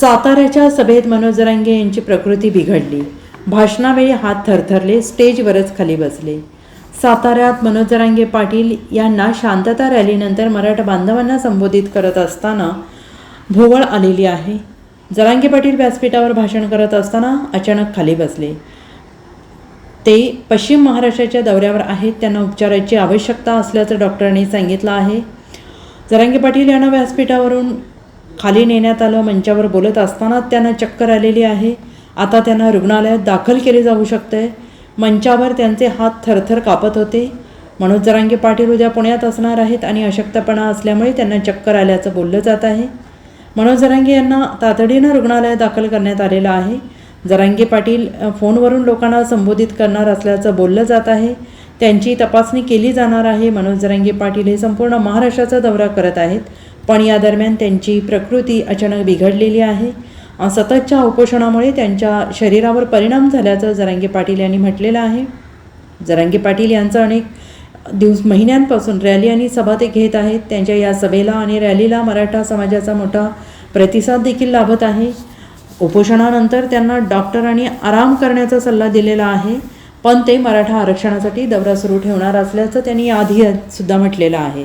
साताऱ्याच्या सभेत मनोज जरांगे यांची प्रकृती बिघडली. भाषणावेळी हात थरथरले स्टेजवरच खाली बसले. साताऱ्यात मनोज जरांगे पाटील यांना शांतता रॅलीनंतर मराठा बांधवांना संबोधित करत असताना भोवळ आलेली आहे. जरांगे पाटील व्यासपीठावर भाषण करत असताना अचानक खाली बसले. ते पश्चिम महाराष्ट्राच्या दौऱ्यावर आहेत त्यांना उपचाराची आवश्यकता असल्याचं डॉक्टरांनी सांगितलं आहे. जरांगे पाटील यांना व्यासपीठावरून खाली नेण्यात आलं मंचावर बोलत असतानाच त्यांना चक्कर आलेली आहे. आता त्यांना रुग्णालयात दाखल केले जाऊ शकते मंचावर त्यांचे हात थरथर कापत होते. मनोज जरांगे पाटील उद्या पुण्यात असणार आहेत आणि अशक्तपणा असल्यामुळे त्यांना चक्कर आल्याचं बोललं जात आहे. मनोज जरांगे यांना तातडीनं रुग्णालयात दाखल करण्यात आलेलं आहे. जरांगे पाटील फोनवरून लोकांना संबोधित करणार असल्याचं बोललं जात आहे. त्यांची तपासणी केली जाणार आहे. मनोज जरांगे पाटील हे संपूर्ण महाराष्ट्राचा दौरा करत आहेत. पण या दरम्यान त्यांची प्रकृती अचानक बिघडलेली आहे. सततच्या उपोषणामुळे त्यांच्या शरीरावर परिणाम झाल्याचं जरांगे पाटील यांनी म्हटलेलं आहे. जरांगे पाटील यांचं अनेक दिवस महिन्यांपासून रॅली आणि सभा ते घेत आहेत. त्यांच्या या सभेला आणि रॅलीला मराठा समाजाचा मोठा प्रतिसाद देखील लाभत आहे. उपोषणानंतर त्यांना डॉक्टरांनी आराम करण्याचा सल्ला दिलेला आहे. पण ते मराठा आरक्षणासाठी दौरा सुरू ठेवणार असल्याचं त्यांनी आधी सुद्धा म्हटलेलं आहे.